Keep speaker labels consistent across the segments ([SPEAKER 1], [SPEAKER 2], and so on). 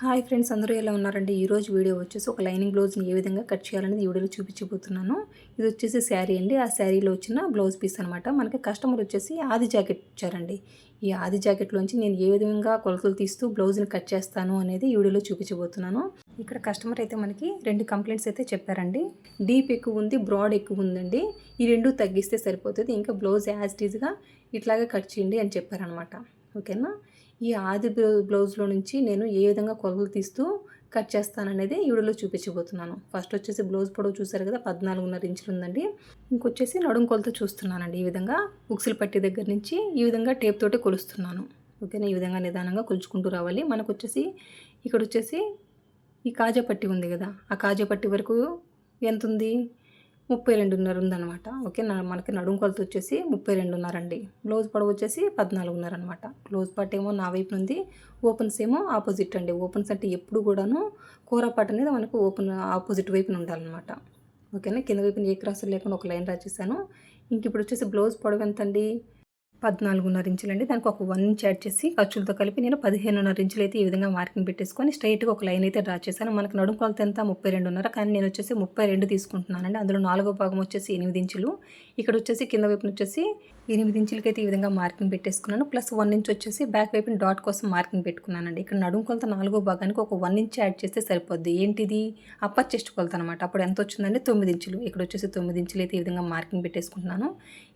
[SPEAKER 1] Hi friends అందరూ ఎలా ఉన్నారండి? ఈరోజు వీడియో వచ్చేసి ఒక లైనింగ్ బ్లౌజ్ని ఏ విధంగా కట్ చేయాలనేది వీడియోలో చూపించబోతున్నాను. ఇది వచ్చేసి శారీ అండి. ఆ శారీలో వచ్చిన బ్లౌజ్ పీస్ అనమాట మనకి కస్టమర్ వచ్చేసి ఆది జాకెట్ ఇచ్చారండి. ఈ ఆది జాకెట్లోంచి నేను ఏ విధంగా కొలతలు తీస్తూ బ్లౌజ్ని కట్ చేస్తాను అనేది వీడియోలో చూపించబోతున్నాను. ఇక్కడ కస్టమర్ అయితే మనకి రెండు కంప్లైంట్స్ అయితే చెప్పారండి. డీప్ ఎక్కువ ఉంది బ్రాడ్ ఎక్కువ ఉందండి. ఈ రెండు తగ్గిస్తే సరిపోతుంది. ఇంకా బ్లౌజ్ యాజ్ టీజ్గా ఇట్లాగే కట్ చేయండి అని చెప్పారనమాట ఓకేనా? ఈ ఆది బ్లౌజ్లో నుంచి నేను ఏ విధంగా కొలతలు తీస్తూ కట్ చేస్తాననేది ఈ వీడియోలో చూపించబోతున్నాను. ఫస్ట్ వచ్చేసి బ్లౌజ్ పొడవు చూసారు కదా పద్నాలుగున్నర ఇంచులు ఉందండి. ఇంకొచ్చేసి నడుం కొలత చూస్తున్నానండి ఈ విధంగా. ఉక్సులు పట్టి దగ్గర నుంచి ఈ విధంగా టేప్ తోటి కొలుస్తున్నాను. ఓకేనా? ఈ విధంగా నిదానంగా కొలుచుకుంటూ రావాలి. మనకు వచ్చేసి ఇక్కడ వచ్చేసి ఈ కాజా పట్టి ఉంది కదా ఆ కాజా పట్టి వరకు ఎంత ఉంది ముప్పై రెండున్నర ఉందన్నమాట. ఓకే మనకి నడుము కొలత వచ్చేసి ముప్పై రెండున్నర అండి. బ్లౌజ్ పొడవు వచ్చేసి పద్నాలుగున్నర అనమాట బ్లౌజ్ పార్ట్ ఏమో నా వైపు ఉంది ఓపెన్స్ ఏమో ఆపోజిట్ అండి. ఓపెన్స్ అంటే ఎప్పుడు కూడాను కూర పాట అనేది మనకు ఓపెన్ ఆపోజిట్ వైపున ఉండాలన్నమాట. ఓకేనా? కింద వైపున ఏ క్రాసులు లేకుండా ఒక లైన్ రాసేసాను. ఇంక ఇప్పుడు వచ్చేసి బ్లౌజ్ పొడవు ఎంత అండి పద్నాలుగున్నర ఇంచులండి. దానికి ఒక వన్ ఇంచ్ యాడ్ చేసి ఖర్చులతో కలిపి నేను పదిహేనున్నర ఇంచులు అయితే ఈ విధంగా మార్కింగ్ పెట్టేసుకొని స్ట్రైట్గా ఒక లైన్ అయితే డ్రా చేశాను. మనకు నడుము కొలత ఎంత? ముప్పై రెండున్నర. కానీ నేను వచ్చేసి ముప్పై రెండు తీసుకుంటున్నానండి. అందులో నాలుగో భాగం వచ్చేసి ఎనిమిది ఇంచులు. ఇక్కడ వచ్చేసి కింద వైపున వచ్చేసి ఎనిమిది ఇంచులకి అయితే ఈ విధంగా మార్కింగ్ పెట్టేసుకున్నాను. ప్లస్ వన్ ఇంచ్ వచ్చేసి బ్యాక్ వైపున డాట్ కోసం మార్కింగ్ పెట్టుకున్నానండి. ఇక్కడ నడుము కొలత నాలుగో భాగానికి ఒక వన్ ఇంచ్ యాడ్ చేస్తే సరిపోద్ది. ఏంటిది? అప్పర్ చెస్ట్ కొలత అనమాట అప్పుడు ఎంత వచ్చిందంటే తొమ్మిది ఇంచులు. ఇక్కడ వచ్చేసి తొమ్మిది ఇంచులు అయితే ఈ విధంగా మార్కింగ్ పెట్టేసుకుంటున్నాను.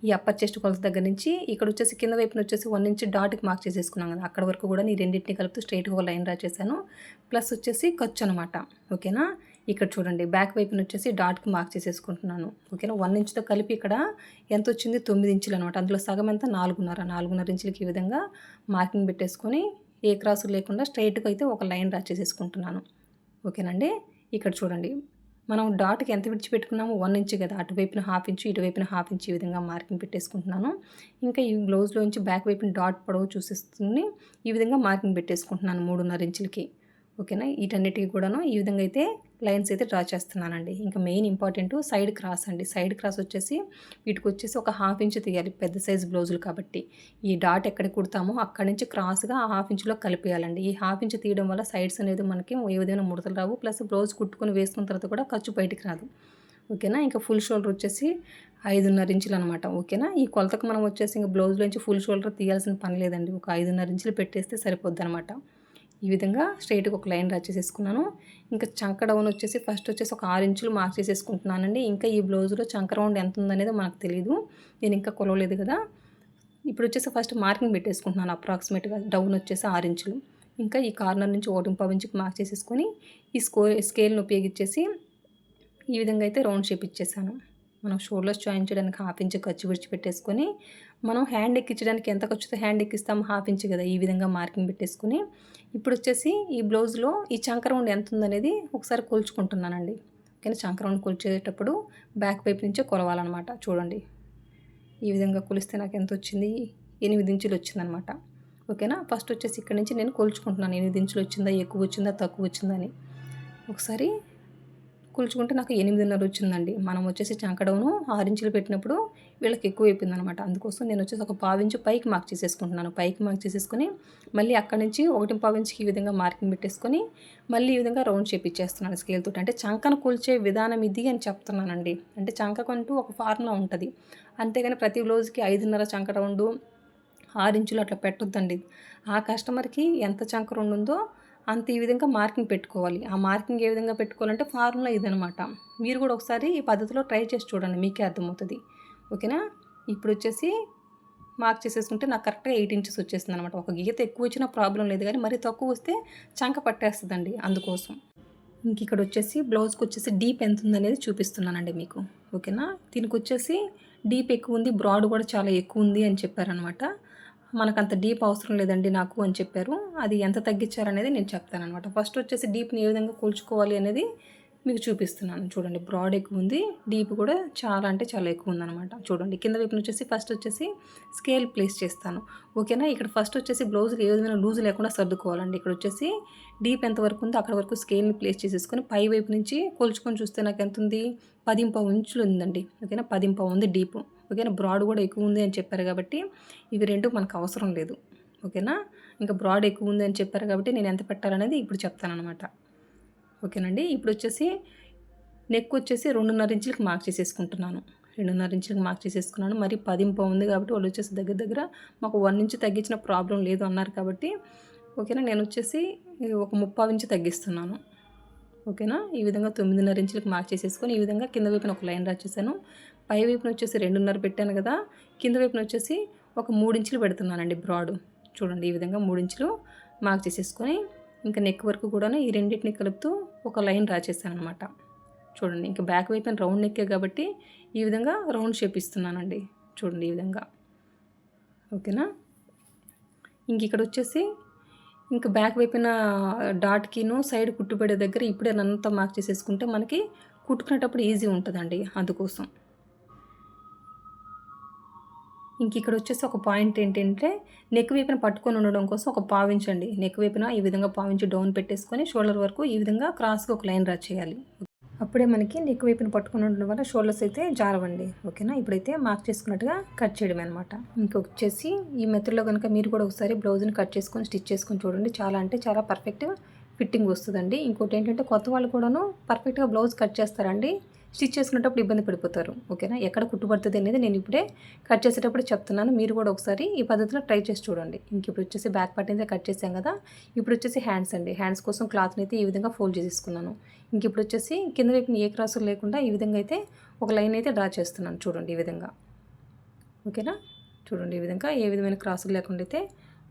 [SPEAKER 1] ఈ అప్పర్ చెస్ట్ కొలత దగ్గర నుంచి ఇక్కడ వచ్చేసి కింద వైపున వచ్చేసి వన్ ఇంచ్ డాట్కి మార్క్ చేసేసుకున్నాను కదా. అక్కడ వరకు కూడా నేను రెండింటిని కలుపుతూ స్ట్రైట్గా ఒక లైన్ డ్రా చేశాను. ప్లస్ వచ్చేసి ఖర్చు అనమాట ఓకేనా? ఇక్కడ చూడండి బ్యాక్ వైపున వచ్చేసి డాట్కి మార్క్ చేసేసుకుంటున్నాను. ఓకేనా? వన్ ఇంచ్తో కలిపి ఇక్కడ ఎంత వచ్చింది? తొమ్మిది ఇంచులు అనమాట అందులో సగం ఎంత? నాలుగున్నర. నాలుగున్నర ఇంచులకి ఈ విధంగా మార్కింగ్ పెట్టేసుకొని ఏ క్రాసు లేకుండా స్ట్రైట్గా అయితే ఒక లైన్ డ్రా చేసేసుకుంటున్నాను. ఓకేనండి ఇక్కడ చూడండి మనం డాట్కి ఎంత విడిచిపెట్టుకున్నాము వన్ ఇంచ్ కదా. అటువైపున హాఫ్ ఇంచు ఇటువైపున హాఫ్ ఇంచ్ ఈ విధంగా మార్కింగ్ పెట్టేసుకుంటున్నాను. ఇంకా ఈ బ్లౌజ్లోంచి బ్యాక్ వైపున డాట్ పొడవు చూసేస్తుంది ఈ విధంగా మార్కింగ్ పెట్టేసుకుంటున్నాను మూడున్నర ఇంచులకి. ఓకేనా? వీటన్నిటికి కూడాను ఈ విధంగా అయితే లైన్స్ అయితే డ్రా చేస్తున్నానండి. ఇంకా మెయిన్ ఇంపార్టెంట్ సైడ్ క్రాస్ అండి. సైడ్ క్రాస్ వచ్చేసి వీటికి వచ్చేసి ఒక హాఫ్ ఇంచ్ తీయాలి పెద్ద సైజ్ బ్లౌజులు కాబట్టి. ఈ డాట్ ఎక్కడ కుడతామో అక్కడి నుంచి క్రాస్గా హాఫ్ ఇంచులో కలిపేయాలండి. ఈ హాఫ్ ఇంచ్ తీయడం వల్ల సైడ్స్ అనేది మనకి ఏ విధమైన ముడతలు రావు. ప్లస్ బ్లౌజ్ కుట్టుకొని వేసుకున్న తర్వాత కూడా ఖర్చు బయటికి రాదు. ఓకేనా? ఇంకా ఫుల్ షోల్డర్ వచ్చేసి ఐదున్నర ఇంచులు అనమాట. ఓకేనా? ఈ కొలతకు మనం వచ్చేసి ఇంకా బ్లౌజ్లోంచి ఫుల్ షోల్డర్ తీయాల్సిన పని లేదండి. ఒక ఐదున్నర ఇంచులు పెట్టేస్తే సరిపోద్ది అనమాట. ఈ విధంగా స్ట్రైట్గా ఒక లైన్ డ్రా చేసేసుకున్నాను. ఇంకా చంక డౌన్ వచ్చేసి ఫస్ట్ వచ్చేసి ఒక ఆరు ఇంచులు మార్క్ చేసేసుకుంటున్నానండి. ఇంకా ఈ బ్లౌజ్లో చంక రౌండ్ ఎంత ఉందనేది మనకు తెలియదు నేను ఇంకా కొలవలేదు కదా. ఇప్పుడు వచ్చేసి ఫస్ట్ మార్కింగ్ పెట్టేసుకుంటున్నాను అప్రాక్సిమేట్గా. డౌన్ వచ్చేసి ఆరు ఇంచులు. ఇంకా ఈ కార్నర్ నుంచి ఒకటి పావు ఇంచుకి మార్క్ చేసేసుకొని ఈ స్కో స్కేల్ని ఉపయోగించేసి ఈ విధంగా అయితే రౌండ్ షేప్ ఇచ్చేసాను. మనం షోల్డర్స్ జాయిన్ చేయడానికి హాఫ్ ఇంచ్ ఖర్చు విడిచిపెట్టేసుకొని మనం హ్యాండ్ ఎక్కించడానికి ఎంత ఖర్చుతో హ్యాండ్ ఎక్కిస్తాము హాఫ్ ఇంచ్ కదా ఈ విధంగా మార్కింగ్ పెట్టేసుకుని ఇప్పుడు వచ్చేసి ఈ బ్లౌజ్లో ఈ చంకరౌండ్ ఎంత ఉందనేది ఒకసారి కొలుచుకుంటున్నానండి. ఓకేనా? చంకరౌండ్ కొలిచేటప్పుడు బ్యాక్ వైపు నుంచే కొలవాలన్నమాట. చూడండి. ఈ విధంగా కొలిస్తే నాకు ఎంత వచ్చింది? ఎనిమిది ఇంచులు వచ్చిందనమాట ఓకేనా? ఫస్ట్ వచ్చేసి ఇక్కడ నుంచి నేను కొలుచుకుంటున్నాను. ఎనిమిది ఇంచులు వచ్చిందా? ఎక్కువ వచ్చిందా? తక్కువ వచ్చిందని ఒకసారి కూల్చుకుంటే నాకు ఎనిమిదిన్నర వచ్చిందండి. మనం వచ్చేసి చంకడవును ఆరించులు పెట్టినప్పుడు వీళ్ళకి ఎక్కువ అయిపోయింది అనమాట అందుకోసం నేను వచ్చేసి ఒక పావించు పైకి మార్క్ చేసేసుకుంటున్నాను. పైకి మార్క్ చేసేసుకుని మళ్ళీ అక్కడి నుంచి ఒకటి పావించుకి ఈ విధంగా మార్కింగ్ పెట్టేసుకొని మళ్ళీ ఈ విధంగా రౌండ్ షేప్ ఇచ్చేస్తున్నాను స్కేల్ తోటి. అంటే చంకను కూల్చే విధానం ఇది అని చెప్తున్నానండి. అంటే చంకకంటూ ఒక ఫార్ములా ఉంటుంది. అంతేగాని ప్రతి రోజుకి ఐదున్నర చంక రౌండు ఆరించులు అట్లా పెట్టొద్దండి. ఆ కస్టమర్కి ఎంత చంక రౌండ్ ఉందో అంత ఈ విధంగా మార్కింగ్ పెట్టుకోవాలి. ఆ మార్కింగ్ ఏ విధంగా పెట్టుకోవాలంటే ఫార్ములా ఇదనమాట మీరు కూడా ఒకసారి ఈ పద్ధతిలో ట్రై చేసి చూడండి మీకే అర్థమవుతుంది. ఓకేనా? ఇప్పుడు వచ్చేసి మార్క్ చేసేసుకుంటే నాకు కరెక్ట్గా ఎయిట్ ఇంచెస్ వచ్చేస్తుంది అనమాట ఒక గీత ఎక్కువ వచ్చినా ప్రాబ్లం లేదు కానీ మరీ తక్కువ వస్తే చంక పట్టేస్తుందండి అందుకోసం. ఇంక ఇక్కడ వచ్చేసి బ్లౌజ్కి వచ్చేసి డీప్ ఎంత ఉందనేది చూపిస్తున్నానండి మీకు. ఓకేనా? దీనికి వచ్చేసి డీప్ ఎక్కువ ఉంది బ్రాడ్ కూడా చాలా ఎక్కువ ఉంది అని చెప్పారనమాట మనకు అంత డీప్ అవసరం లేదండి నాకు అని చెప్పారు. అది ఎంత తగ్గించారనేది నేను చెప్తాను అనమాట ఫస్ట్ వచ్చేసి డీప్ని ఏ విధంగా కూల్చుకోవాలి అనేది మీకు చూపిస్తున్నాను. చూడండి బ్రాడ్ ఎక్కువ ఉంది డీప్ కూడా చాలా అంటే చాలా ఎక్కువ ఉందన్నమాట. చూడండి కింద వైపున వచ్చేసి ఫస్ట్ వచ్చేసి స్కేల్ ప్లేస్ చేస్తాను. ఓకేనా? ఇక్కడ ఫస్ట్ వచ్చేసి బ్లౌజ్కి ఏ విధమైన లూజ్ లేకుండా సర్దుకోవాలండి. ఇక్కడ వచ్చేసి డీప్ ఎంత వరకు ఉందో అక్కడ వరకు స్కేల్ని ప్లేస్ చేసేసుకొని పై వైపు నుంచి కొలుచుకొని చూస్తే నాకు ఎంత ఉంది? పదింప ఇంచులు ఉందండి. ఓకేనా? పదింప ఉంది డీప్. ఓకేనా? బ్రాడ్ కూడా ఎక్కువ ఉంది అని చెప్పారు కాబట్టి ఇవి రెండు మనకు అవసరం లేదు. ఓకేనా? ఇంకా బ్రాడ్ ఎక్కువ ఉంది అని చెప్పారు కాబట్టి నేను ఎంత పెట్టాలనేది ఇప్పుడు చెప్తానమాట ఓకేనండి? ఇప్పుడు వచ్చేసి నెక్ వచ్చేసి రెండున్నర ఇంచులకు మార్క్ చేసేసుకుంటున్నాను. రెండున్నర ఇంచులకు మార్క్ చేసేసుకున్నాను. మరి పదింపు ఉంది కాబట్టి వాళ్ళు వచ్చేసి దగ్గర దగ్గర మాకు వన్ ఇంచు తగ్గించిన ప్రాబ్లం లేదు అన్నారు కాబట్టి ఓకేనా? నేను వచ్చేసి ఒక ముప్పై ఇంచు తగ్గిస్తున్నాను. ఓకేనా? ఈ విధంగా తొమ్మిదిన్నర ఇంచులకు మార్క్ చేసేసుకొని ఈ విధంగా కింద వైపున ఒక లైన్ రాసేసాను పై వైపున వచ్చేసి రెండున్నర పెట్టాను కదా కింద వైపున వచ్చేసి ఒక మూడించులు పెడుతున్నానండి బ్రాడ్. చూడండి ఈ విధంగా మూడు ఇంచులు మార్క్ చేసేసుకొని ఇంకా నెక్ వరకు కూడా ఈ రెండింటిని కలుపుతూ ఒక లైన్ డ్రా చేశాను అనమాట చూడండి ఇంకా బ్యాక్ వైపున రౌండ్ నెక్కే కాబట్టి ఈ విధంగా రౌండ్ షేప్ ఇస్తున్నానండి. చూడండి ఈ విధంగా. ఓకేనా? ఇంక ఇక్కడ వచ్చేసి ఇంకా బ్యాక్ వైపున డాట్కిను సైడ్ కుట్టుబడే దగ్గర ఇప్పుడే నన్నంతా మార్క్ చేసేసుకుంటే మనకి కుట్టుకునేటప్పుడు ఈజీ ఉంటుందండి అందుకోసం. ఇంక ఇక్కడ వచ్చేసి ఒక పాయింట్ ఏంటంటే నెక్ వైపున పట్టుకొని ఉండడం కోసం ఒక పావించండి. నెక్ వైపున ఈ విధంగా పావించి డౌన్ పెట్టేసుకొని షోల్డర్ వరకు ఈ విధంగా క్రాస్గా ఒక లైన్ రా చేయాలి. అప్పుడే మనకి నెక్ వైపున పట్టుకుని ఉండడం వల్ల షోల్డర్స్ అయితే జారవండి. ఓకేనా? ఇప్పుడైతే మార్క్ చేసుకున్నట్టుగా కట్ చేయడం అనమాట ఇంకొచ్చేసి ఈ మెథడ్లో కనుక మీరు కూడా ఒకసారి బ్లౌజ్ని కట్ చేసుకొని స్టిచ్ చేసుకొని చూడండి. చాలా అంటే చాలా పర్ఫెక్ట్ ఫిట్టింగ్ వస్తుందండి. ఇంకోటి ఏంటంటే కొత్త వాళ్ళు కూడాను పర్ఫెక్ట్గా బ్లౌజ్ కట్ చేస్తారండి. స్టిచ్ చేసుకునేటప్పుడు ఇబ్బంది పడిపోతారు ఓకేనా? ఎక్కడ కుట్టుబడుతుంది అనేది నేను ఇప్పుడే కట్ చేసేటప్పుడు చెప్తున్నాను. మీరు కూడా ఒకసారి ఈ పద్ధతిలో ట్రై చేసి చూడండి. ఇంక ఇప్పుడు వచ్చేసి బ్యాక్ పార్ట్ అయితే కట్ చేసాం కదా? ఇప్పుడు వచ్చేసి హ్యాండ్స్ అండి. హ్యాండ్స్ కోసం క్లాత్ని అయితే ఈ విధంగా ఫోల్డ్ చేసేసుకున్నాను. ఇంక ఇప్పుడు వచ్చేసి కింద వైపున ఏ క్రాసులు లేకుండా ఈ విధంగా అయితే ఒక లైన్ అయితే డ్రా చేస్తున్నాను. చూడండి ఈ విధంగా. ఓకేనా? చూడండి ఈ విధంగా ఏ విధమైన క్రాసులు లేకుండా అయితే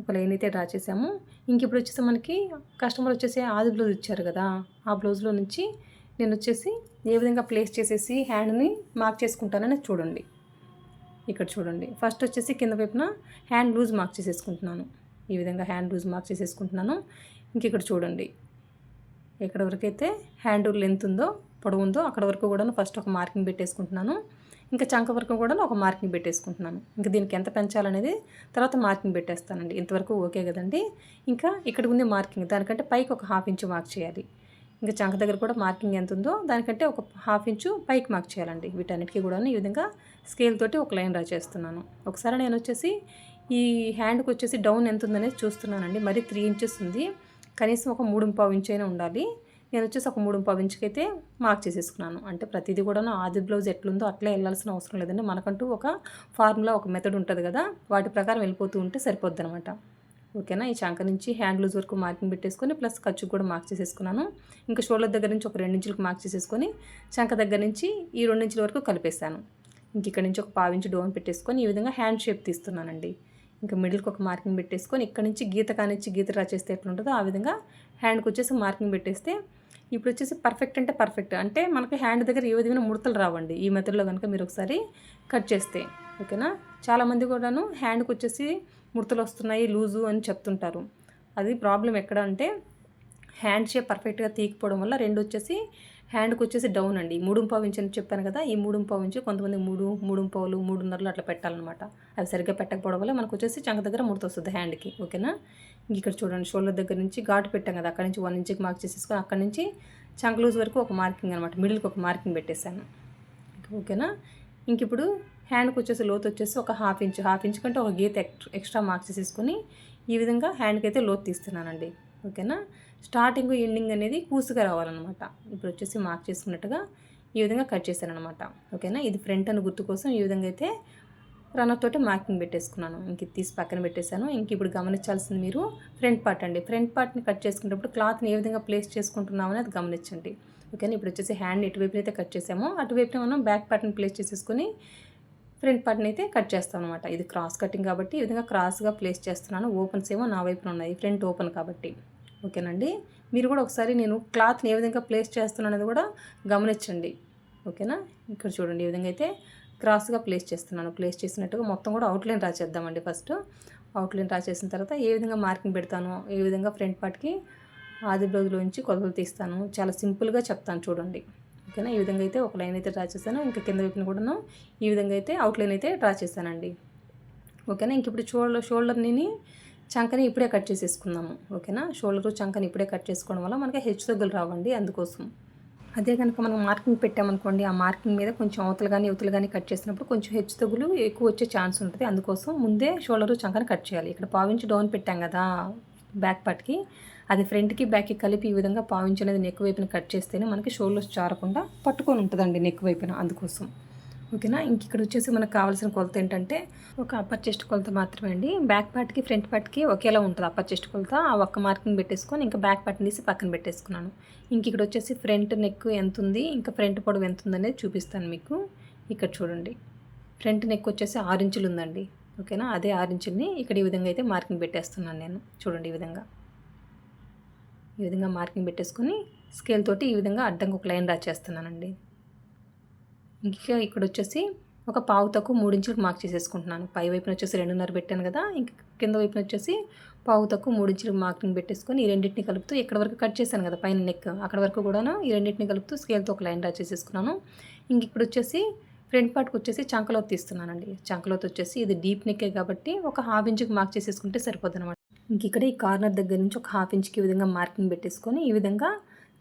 [SPEAKER 1] ఒక లైన్ అయితే డ్రా చేసాము ఇంక ఇప్పుడు వచ్చేసి మనకి కస్టమర్ వచ్చేసి ఆది బ్లౌజ్ ఇచ్చారు కదా? ఆ బ్లౌజ్లో నుంచి నేను వచ్చేసి ఏ విధంగా ప్లేస్ చేసేసి హ్యాండ్ని మార్క్ చేసుకుంటానని చూడండి. ఇక్కడ చూడండి. ఫస్ట్ వచ్చేసి కింద వైపున హ్యాండ్ లూజ్ మార్క్ చేసేసుకుంటున్నాను. ఈ విధంగా హ్యాండ్ లూజ్ మార్క్ చేసేసుకుంటున్నాను. ఇంక ఇక్కడ చూడండి. ఎక్కడ వరకైతే హ్యాండ్ లెంత్ ఉందో పొడవు ఉందో అక్కడ వరకు కూడా ఫస్ట్ ఒక మార్కింగ్ పెట్టేసుకుంటున్నాను. ఇంకా చంక వరకు కూడా ఒక మార్కింగ్ పెట్టేసుకుంటున్నాను. ఇంకా దీనికి ఎంత పెంచాలనేది తర్వాత మార్కింగ్ పెట్టేస్తానండి. ఇంతవరకు ఓకే కదండి. ఇంకా ఇక్కడ ఉంది మార్కింగ్ దానికంటే పైకి ఒక హాఫ్ ఇంచ్ మార్క్ చేయాలి. ఇంకా చంక దగ్గర కూడా మార్కింగ్ ఎంత ఉందో దానికంటే ఒక హాఫ్ ఇంచు పైకి మార్క్ చేయాలండి వీటన్నిటికీ కూడా ఈ విధంగా స్కేల్ తోటి ఒక లైన్ డ్రా చేస్తున్నాను. ఒకసారి నేను వచ్చేసి ఈ హ్యాండ్కి వచ్చేసి డౌన్ ఎంత ఉందనేది చూస్తున్నానండి. మరి త్రీ ఇంచెస్ ఉంది. కనీసం ఒక మూడు పావు ఇంచ్ అయినా ఉండాలి. నేను వచ్చేసి ఒక మూడు పావు ఇంచుకి అయితే మార్క్ చేసేసుకున్నాను. అంటే ప్రతిదీ కూడా ఆది బ్లౌజ్ ఎట్లుందో అట్లే వెళ్ళాల్సిన అవసరం లేదండి. మనకంటూ ఒక ఫార్ములా ఒక మెథడ్ ఉంటుంది కదా. వాటి ప్రకారం వెళ్ళిపోతూ ఉంటే సరిపోద్ది అనమాట ఓకేనా? ఈ చంక నుంచి హ్యాండ్ లూజ్ వరకు మార్కింగ్ పెట్టేసుకొని ప్లస్ ఖర్చు కూడా మార్క్ చేసేసుకున్నాను. ఇంకా షోల్డర్ దగ్గర నుంచి ఒక రెండు ఇంచులకు మార్క్ చేసేసుకొని చంక దగ్గర నుంచి ఈ రెండు ఇంచుల వరకు కలిపేశాను. ఇంక ఇక్కడ నుంచి ఒక పావించి డోన్ పెట్టేసుకొని ఈ విధంగా హ్యాండ్ షేప్ తీస్తున్నానండి. ఇంకా మిడిల్కి ఒక మార్కింగ్ పెట్టేసుకొని ఇక్కడ నుంచి గీత కానిచ్చి గీత రా చేస్తే ఎట్లుంటుందో ఆ విధంగా హ్యాండ్కి వచ్చేసి మార్కింగ్ పెట్టేస్తే ఇప్పుడు వచ్చేసి పర్ఫెక్ట్ అంటే పర్ఫెక్ట్. అంటే మనకి హ్యాండ్ దగ్గర ఏ విధమైన ముడతలు రావండి. ఈ మెథడ్లో కనుక మీరు ఒకసారి కట్ చేస్తే ఓకేనా? చాలామంది కూడాను హ్యాండ్కి వచ్చేసి ముడతలు వస్తున్నాయి లూజు అని చెప్తుంటారు. అది ప్రాబ్లం ఎక్కడ అంటే హ్యాండ్ షేప్ పర్ఫెక్ట్గా తీయకపోవడం వల్ల రెండు వచ్చేసి హ్యాండ్కి వచ్చేసి డౌన్ అండి. మూడు పావు ఇంచు అని చెప్పాను కదా ఈ మూడు పావు ఇంచు కొంతమంది మూడు మూడు పావులు మూడున్నరలు అట్లా పెట్టాలన్నమాట. అవి సరిగ్గా పెట్టకపోవడం వల్ల మనకు వచ్చేసి చంక దగ్గర ముడత వస్తుంది హ్యాండ్కి ఓకేనా? ఇక్కడ చూడండి షోల్డర్ దగ్గర నుంచి ఘాటు పెట్టాం కదా అక్కడ నుంచి వన్ ఇంచ్కి మార్క్ చేసేసుకొని అక్కడ నుంచి చంక లూజ్ వరకు ఒక మార్కింగ్ అనమాట మిడిల్కి ఒక మార్కింగ్ పెట్టేశాను. ఓకేనా? ఇంక ఇప్పుడు హ్యాండ్కి వచ్చేసి లోతు వచ్చేసి ఒక హాఫ్ ఇంచ్ హాఫ్ ఇంచ్ కంటే ఒక గీత ఎక్స్ట్రా మార్క్స్ చేసేసుకొని ఈ విధంగా హ్యాండ్కి అయితే లోతు తీస్తున్నానండి. ఓకేనా? స్టార్టింగ్ ఎండింగ్ అనేది కూసుగా రావాలన్నమాట. ఇప్పుడు వచ్చేసి మార్క్ చేసుకున్నట్టుగా ఈ విధంగా కట్ చేశాను అనమాట ఓకేనా? ఇది ఫ్రంట్ అని గుర్తు కోసం ఈ విధంగా అయితే రన్నర్ తోటి మార్కింగ్ పెట్టేసుకున్నాను. ఇంక తీసి పక్కన పెట్టేశాను. ఇంక ఇప్పుడు గమనించాల్సింది మీరు ఫ్రంట్ పార్ట్ అండి. ఫ్రంట్ పార్ట్ని కట్ చేసుకునేటప్పుడు క్లాత్ని ఏ విధంగా ప్లేస్ చేసుకుంటున్నామో అనేది గమనించండి. ఓకేనా? ఇప్పుడు వచ్చేసి హ్యాండ్ ఇటువైపు కట్ చేసామో అటువైపున మనం బ్యాక్ పార్ట్ని ప్లేస్ చేసేసుకొని ఫ్రంట్ పార్ట్ని అయితే కట్ చేస్తాను అనమాట ఇది క్రాస్ కటింగ్ కాబట్టి ఈ విధంగా క్రాస్గా ప్లేస్ చేస్తున్నాను. ఓపెన్స్ ఏమో నా వైపున ఉన్నాయి. ఫ్రంట్ ఓపెన్ కాబట్టి. ఓకేనండి? మీరు కూడా ఒకసారి నేను క్లాత్ని ఏ విధంగా ప్లేస్ చేస్తున్నాను అనేది కూడా గమనించండి. ఓకేనా? ఇక్కడ చూడండి. ఈ విధంగా అయితే క్రాస్గా ప్లేస్ చేస్తున్నాను. ప్లేస్ చేసినట్టుగా మొత్తం కూడా అవుట్లైన్ రాసేద్దామండి చేద్దామండి ఫస్ట్. అవుట్లైన్ రాసేసిన చేసిన తర్వాత ఏ విధంగా మార్కింగ్ పెడతాను ఏ విధంగా ఫ్రంట్ పార్ట్కి ఆది బ్లౌజ్లోంచి కొలతలు తీస్తాను చాలా సింపుల్గా చెప్తాను చూడండి. ఓకేనా? ఈ విధంగా అయితే ఒక లైన్ అయితే డ్రా చేశాను. ఇంకా కింద వైపున కూడాను ఈ విధంగా అయితే అవుట్లైన్ అయితే డ్రా చేశానండి. ఓకేనా? ఇంక ఇప్పుడు షోల్డర్ షోల్డర్ని చంకని ఇప్పుడే కట్ చేసేసుకుందాము. ఓకేనా? షోల్డర్ చంకని ఇప్పుడే కట్ చేసుకోవడం వల్ల మనకి హెచ్చు తగ్గులు రావండి అందుకోసం. అదే కనుక మనం మార్కింగ్ పెట్టామనుకోండి ఆ మార్కింగ్ మీద కొంచెం అవతలు కానీ ఇవతలు కానీ కట్ చేసినప్పుడు కొంచెం హెచ్చు తగ్గులు ఎక్కువ వచ్చే ఛాన్స్ ఉంటుంది. అందుకోసం ముందే షోల్డర్ చంకని కట్ చేయాలి. ఇక్కడ పావించి డౌన్ పెట్టాం కదా బ్యాక్ పార్ట్కి. అది ఫ్రంట్కి బ్యాక్కి కలిపి ఈ విధంగా పావించి అనేది నెక్ వైపున కట్ చేస్తేనే మనకి షోల్డర్స్ చారకుండా పట్టుకొని ఉంటుందండి నెక్ వైపున అందుకోసం. ఓకేనా ఇంక ఇక్కడ వచ్చేసి మనకు కావాల్సిన కొలత ఏంటంటే ఒక అప్పర్ చెస్ట్ కొలత మాత్రమే అండి. బ్యాక్ పార్ట్కి ఫ్రంట్ పార్ట్కి ఒకేలా ఉంటుంది అప్పర్ చెస్ట్ కొలత. ఆ ఒక్క మార్కింగ్ పెట్టేసుకొని ఇంకా బ్యాక్ పార్ట్ని తీసి పక్కన పెట్టేసుకున్నాను. ఇంక ఇక్కడ వచ్చేసి ఫ్రంట్ నెక్ ఎంత ఉంది? ఇంకా ఫ్రంట్ పొడవు ఎంత ఉందనేది చూపిస్తాను మీకు. ఇక్కడ చూడండి. ఫ్రంట్ నెక్ వచ్చేసి ఆరు ఇంచులు ఉందండి. ఓకేనా అదే ఆరు ఇంచుల్ని ఇక్కడ ఈ విధంగా అయితే మార్కింగ్ పెట్టేస్తున్నాను నేను. చూడండి ఈ విధంగా. ఈ విధంగా మార్కింగ్ పెట్టేసుకొని స్కేల్ తోటి ఈ విధంగా అడ్డంగా ఒక లైన్ డ్రా చేస్తున్నానండి ఇంకా ఇక్కడ వచ్చేసి ఒక పావు తక్కువ మూడు ఇంచులకు మార్క్ చేసేసుకుంటున్నాను. పై వైపున వచ్చేసి రెండున్నర పెట్టాను కదా ఇంక కింద వైపున వచ్చేసి పావు తక్కువ మూడు ఇంచులకు మార్కింగ్ పెట్టేసుకొని ఈ రెండింటిని కలుపుతూ ఇక్కడ వరకు కట్ చేశాను కదా పైన నెక్ అక్కడ వరకు కూడాను ఈ రెండింటిని కలుపుతూ స్కేల్తో ఒక లైన్ డ్రా చేసేసుకున్నాను. ఇంక ఇప్పుడు వచ్చేసి ఫ్రంట్ పార్ట్కి వచ్చేసి చంకలోత్ తీస్తున్నానండి. చంకలోత్ వచ్చేసి ఇది డీప్ నెక్కే కాబట్టి ఒక హాఫ్ ఇంచుకి మార్క్ చేసేసుకుంటే సరిపోద్ది ఇంక ఇక్కడ ఈ కార్నర్ దగ్గర నుంచి ఒక హాఫ్ ఇంచ్కి ఈ విధంగా మార్కింగ్ పెట్టేసుకొని ఈ విధంగా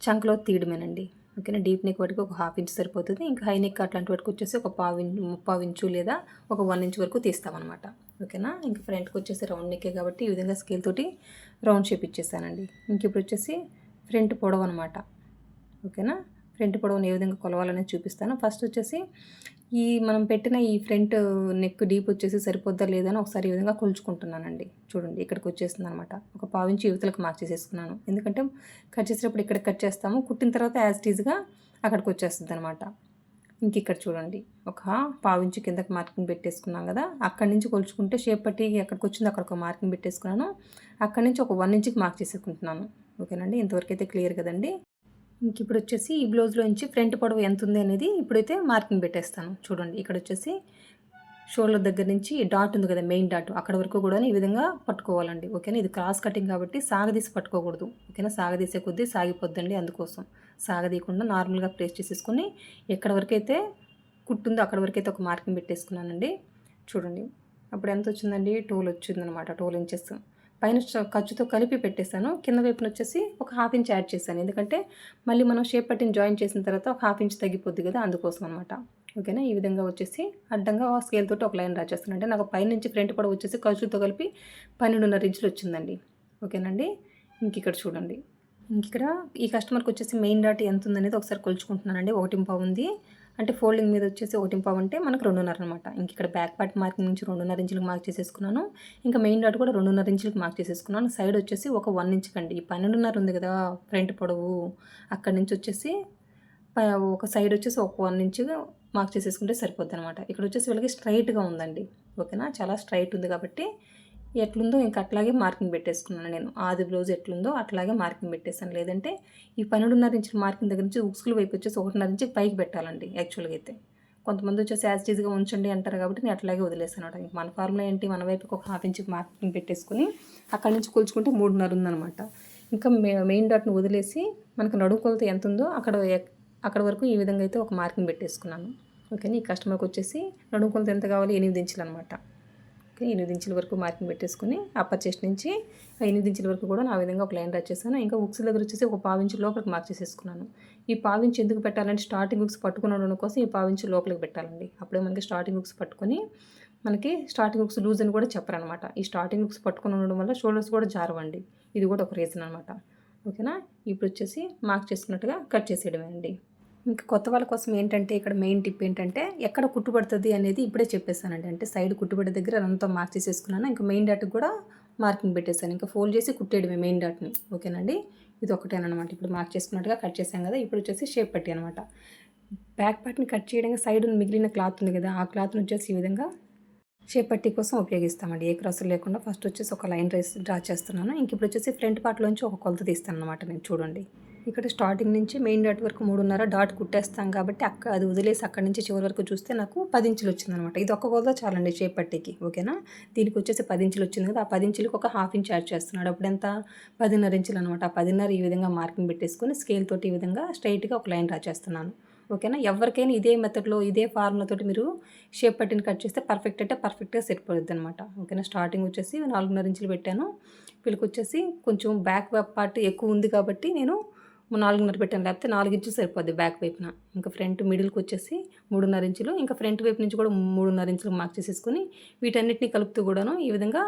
[SPEAKER 1] చంకలో తీయడమేనండి. ఓకేనా? డీప్ నెక్ వాటికి ఒక హాఫ్ ఇంచ్ సరిపోతుంది. ఇంకా హై నెక్ అట్లాంటి వాటికి వచ్చేసి ఒక పావు ఇంచు ముప్పావు ఇంచు లేదా ఒక వన్ ఇంచ్ వరకు తీస్తామన్నమాట. ఓకేనా? ఇంకా ఫ్రంట్కి వచ్చేసి రౌండ్ నెక్కే కాబట్టి ఈ విధంగా స్కేల్ తోటి రౌండ్ షేప్ ఇచ్చేసానండి. ఇంక ఇప్పుడు వచ్చేసి ఫ్రంట్ పొడవు అనమాట ఓకేనా? ఫ్రంట్ పొడవుని ఏ విధంగా కొలవాలనేది చూపిస్తాను. ఫస్ట్ వచ్చేసి ఈ మనం పెట్టిన ఈ ఫ్రంట్ నెక్ డీప్ వచ్చేసి సరిపోద్దా లేదని ఒకసారి ఈ విధంగా కొలుచుకుంటున్నానండి. చూడండి ఇక్కడికి వచ్చేస్తుంది అనమాట ఒక పావించి యువతలకు మార్క్ చేసేసుకున్నాను. ఎందుకంటే కట్ చేసేటప్పుడు ఇక్కడ కట్ చేస్తాము. కుట్టిన తర్వాత యాజ్ టీజ్గా అక్కడికి వచ్చేస్తుంది అనమాట ఇంక ఇక్కడ చూడండి ఒక పావించి కిందకి మార్కింగ్ పెట్టేసుకున్నాం కదా అక్కడి నుంచి కొలుచుకుంటే షేప్ పట్టి ఎక్కడికి వచ్చిందో అక్కడ ఒక మార్కింగ్ పెట్టేసుకున్నాను. అక్కడి నుంచి ఒక వన్ ఇంచ్కి మార్క్ చేసుకుంటున్నాను ఓకేనండి? ఇంతవరకు అయితే క్లియర్ కదండి? ఇంక ఇప్పుడు వచ్చేసి ఈ బ్లౌజ్లో నుంచి ఫ్రంట్ పొడవు ఎంత ఉంది అనేది ఇప్పుడైతే మార్కింగ్ పెట్టేస్తాను. చూడండి ఇక్కడ వచ్చేసి షోల్డర్ దగ్గర నుంచి డాట్ ఉంది కదా మెయిన్ డాట్. అక్కడ వరకు కూడా ఈ విధంగా పట్టుకోవాలండి. ఓకేనా? ఇది క్రాస్ కటింగ్ కాబట్టి సాగదీసి పట్టుకోకూడదు. ఓకేనా? సాగదీసే కొద్దీ సాగిపోద్దండి అందుకోసం. సాగదీయకుండా నార్మల్గా ప్లేస్ చేసేసుకుని ఎక్కడ వరకైతే కుట్టుందో అక్కడ వరకైతే ఒక మార్కింగ్ పెట్టేసుకున్నానండి. చూడండి అప్పుడు ఎంత వచ్చిందండి టోల్ వచ్చిందనమాట టోల్ ఇంచెస్. పైన ఖర్చుతో కలిపి పెట్టేశాను. కింద వైపున వచ్చేసి ఒక హాఫ్ ఇంచ్ యాడ్ చేశాను. ఎందుకంటే మళ్ళీ మనం షేప్ పట్టిన జాయిన్ చేసిన తర్వాత ఒక హాఫ్ ఇంచ్ తగ్గిపోద్ది కదా అందుకోసం అనమాట ఓకేనా? ఈ విధంగా వచ్చేసి అడ్డంగా స్కేల్ తోటి ఒక లైన్ రాచేస్తాను. అంటే నాకు పైనుంచి ఫ్రంట్ కూడా వచ్చేసి ఖర్చుతో కలిపి పన్నెండున్నర ఇంచులు వచ్చిందండి. ఓకేనండి? ఇంక ఇక్కడ చూడండి. ఇంక ఇక్కడ ఈ కస్టమర్కి వచ్చేసి మెయిన్ డాట్ ఎంత ఉందనేది ఒకసారి కొలుచుకుంటున్నానండి. ఒకటి ఉంది. అంటే ఫోల్డింగ్ మీద వచ్చేసి ఒకటి పావు అంటే మనకు రెండున్నర అనమాట ఇంక ఇక్కడ బ్యాక్ పార్ట్ మార్కింగ్ నుంచి రెండున్నర ఇంచులకు మార్క్ చేసేసుకున్నాను. ఇంకా మెయిన్ డాట్ కూడా రెండున్నర ఇంచులకు మార్క్ చేసేసుకున్నాను. సైడ్ వచ్చేసి ఒక వన్ ఇంచ్ కండి. ఈ పన్నెండున్నర ఉంది కదా ఫ్రంట్ పొడవు. అక్కడి నుంచి వచ్చేసి ఒక సైడ్ వచ్చేసి ఒక వన్ ఇంచ్ మార్క్ చేసేసుకుంటే సరిపోద్ది అనమాట ఇక్కడ వచ్చేసి వీళ్ళకి స్ట్రైట్గా ఉందండి. ఓకేనా? చాలా స్ట్రైట్ ఉంది కాబట్టి ఎట్లుందో ఇంకా అట్లాగే మార్కింగ్ పెట్టేసుకున్నాను నేను. ఆది బ్లౌజ్ ఎట్లుందో అట్లాగే మార్కింగ్ పెట్టేసాను లేదంటే ఈ పన్నెండున్నర ఇంచుల మార్కింగ్ దగ్గర నుంచి ఉక్సులు వైపు వచ్చేసి ఒకటిన్నర నుంచి పైకి పెట్టాలండి యాక్చువల్గా అయితే. కొంతమంది వచ్చేసి యాజిటీజ్గా ఉంచండి అంటారు కాబట్టి నేను అట్లాగే వదిలేసాను అనమాట మన ఫార్ములా ఏంటి? మన వైపుకి ఒక హాఫ్ ఇంచ్ మార్కింగ్ పెట్టేసుకుని అక్కడి నుంచి కూల్చుకుంటే మూడున్నర ఉందనమాట ఇంకా మెయిన్ డాట్ను వదిలేసి మనకు నడుము కొలత ఎంత ఉందో అక్కడ అక్కడ వరకు ఈ విధంగా అయితే ఒక మార్కింగ్ పెట్టేసుకున్నాను. ఓకేనా? ఈ కస్టమర్కి వచ్చేసి నడుము కొలత ఎంత కావాలి? ఎనిమిది ఇంచులు అనమాట ఎనిమిది ఇంచుల వరకు మార్కింగ్ పెట్టేసుకుని అప్పర్ చెస్ట్ నుంచి ఎనిమిది ఇంచుల వరకు కూడా నా విధంగా ఒక లైన్ డ్రా చేశాను. ఇంకా ఉక్స్ దగ్గర వచ్చేసి ఒక పావించి లోపలికి మార్క్ చేసేసుకున్నాను. ఈ పావించి ఎందుకు పెట్టాలంటే స్టార్టింగ్ ఉక్స్ పట్టుకుని ఉండడం కోసం ఈ పావించి లోపలికి పెట్టాలండి. అప్పుడే మనకి స్టార్టింగ్ ఉక్స్ పట్టుకొని మనకి స్టార్టింగ్ ఉక్స్ లూజ్ అని కూడా చెప్పరనమాట. ఈ స్టార్టింగ్ ఉక్స్ పట్టుకుని ఉండడం వల్ల షోల్డర్స్ కూడా జారవండి. ఇది కూడా ఒక రీజన్ అనమాట. ఓకేనా? ఇప్పుడు వచ్చేసి మార్క్ చేసుకున్నట్టుగా కట్ చేసేయడమే అండి ఇంకా కొత్త వాళ్ళ కోసం ఏంటంటే ఇక్కడ మెయిన్ టిప్ ఏంటంటే ఎక్కడ కుట్టుబడుతుంది అనేది ఇప్పుడే చెప్పేసానండి అంటే సైడ్ కుట్టుబడి దగ్గర అంతా మార్క్ చేసేసుకున్నాను. ఇంకా మెయిన్ డాట్కి కూడా మార్కింగ్ పెట్టేశాను. ఇంకా ఫోల్డ్ చేసి కుట్టేయడమే మెయిన్ డాట్ని ఓకేనండి? ఇది ఒకటేనమాట ఇప్పుడు మార్క్ చేసుకున్నట్టుగా కట్ చేసాం కదా ఇప్పుడు వచ్చేసి షేప్ పట్టి అనమాట బ్యాక్ పార్ట్ని కట్ చేయడానికి సైడ్ మిగిలిన క్లాత్ ఉంది కదా ఆ క్లాత్ని వచ్చేసి ఈ విధంగా షేప్ పట్టి కోసం ఉపయోగిస్తామండి. ఏ క్రాసులు లేకుండా ఫస్ట్ వచ్చేసి ఒక లైన్ రేస్ డ్రా చేస్తున్నాను. ఇంక ఇప్పుడు వచ్చేసి ఫ్రంట్ పార్ట్లోంచి ఒక కొలత తీస్తాను అనమాట నేను చూడండి. ఇక్కడ స్టార్టింగ్ నుంచి మెయిన్ డాట్ వరకు మూడున్నర డాట్ కుట్టేస్తాం కాబట్టి అక్క అది వదిలేసి అక్కడి నుంచి చివరి వరకు చూస్తే నాకు పది ఇంచులు వచ్చిందనమాట ఇది ఒక్క కొలత చాలండి షేప్ పట్టికి ఓకేనా దీనికి వచ్చేసి పది ఇంచులు వచ్చింది కదా ఆ పది ఇంచులకు ఒక హాఫ్ ఇంచ్ యాడ్ చేస్తున్నాడు. అప్పుడు ఎంత? పదిన్నర ఇంచులు అనమాట ఆ పదిన్నర ఈ విధంగా మార్కింగ్ పెట్టేసుకొని స్కేల్ తోటి ఈ విధంగా స్ట్రైట్గా ఒక లైన్ డ్రా చేస్తున్నాను. ఓకేనా ఎవరికైనా ఇదే మెథడ్లో ఇదే ఫార్ములాతోటి మీరు షేప్ పట్టిని కట్ చేస్తే పర్ఫెక్ట్ అంటే పర్ఫెక్ట్గా సెట్ పడుద్ది అనమాట ఓకేనా స్టార్టింగ్ వచ్చేసి నాలుగున్నర ఇంచులు పెట్టాను. వీళ్ళకి వచ్చేసి కొంచెం బ్యాక్ పార్ట్ ఎక్కువ ఉంది కాబట్టి నేను నాలుగున్నర పెట్టాను లేకపోతే నాలుగు ఇంచులు సరిపోద్ది బ్యాక్ వైపున. ఇంకా ఫ్రంట్ మిడిల్కి వచ్చేసి మూడున్నర ఇంచులు. ఇంకా ఫ్రంట్ వైపు నుంచి కూడా మూడున్నర ఇంచులు మార్క్ చేసేసుకొని వీటన్నిటిని కలుపుతూ కూడాను ఈ విధంగా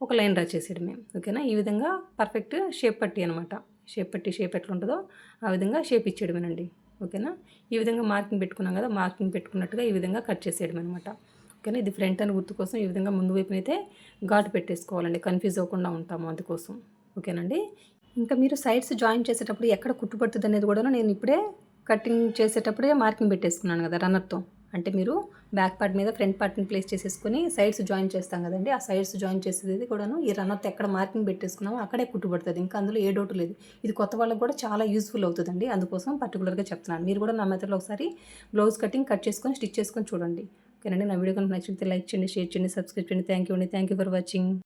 [SPEAKER 1] ఒక లైన్ డ్రా చేసేయడమే. ఓకేనా ఈ విధంగా పర్ఫెక్ట్ షేప్ పట్టి అనమాట షేప్ పట్టి షేప్ ఎట్లా ఉంటుందో ఆ విధంగా షేప్ ఇచ్చేయడమేనండి. ఓకేనా ఈ విధంగా మార్కింగ్ పెట్టుకున్నాం కదా మార్కింగ్ పెట్టుకున్నట్టుగా ఈ విధంగా కట్ చేసేయడం అనమాట ఓకేనా ఇది ఫ్రంట్ అని గుర్తు కోసం ఈ విధంగా ముందు వైపునైతే ఘాటు పెట్టేసుకోవాలండి. కన్ఫ్యూజ్ అవ్వకుండా ఉంటాము అందుకోసం. ఓకేనండి ఇంకా మీరు సైడ్స్ జాయిన్ చేసేటప్పుడు ఎక్కడ కుట్టుపడుతుంది అనేది కూడా నేను ఇప్పుడే కటింగ్ చేసేటప్పుడే మార్కింగ్ పెట్టేసుకున్నాను కదా రన్నర్తో అంటే మీరు బ్యాక్ పార్ట్ మీద ఫ్రంట్ పార్ట్ని ప్లేస్ చేసేసుకొని సైడ్స్ జాయిన్ చేస్తాం కదండి ఆ సైడ్స్ జాయిన్ చేసేది కూడాను ఈ రన్నర్తో ఎక్కడ మార్కింగ్ పెట్టేసుకున్నామో అక్కడే కుట్టుబడుతుంది. ఇంకా అందులో ఏ డౌట్ లేదు. ఇది కొత్త వాళ్ళకి కూడా చాలా యూస్ఫుల్ అవుతుందండి. అందుకోసం పర్టికులర్గా చెప్తున్నాను. మీరు కూడా నా మెథడ్లో ఒకసారి బ్లౌజ్ కటింగ్ కట్ చేసుకొని స్టిచ్ చేసుకొని చూడండి. ఓకేనండి? నా వీడియో కనుక నచ్చితే లైక్ చేయండి షేర్ చేయండి సబ్స్క్రైబ్ చేయండి. థ్యాంక్ యూ అండి. Thank you for watching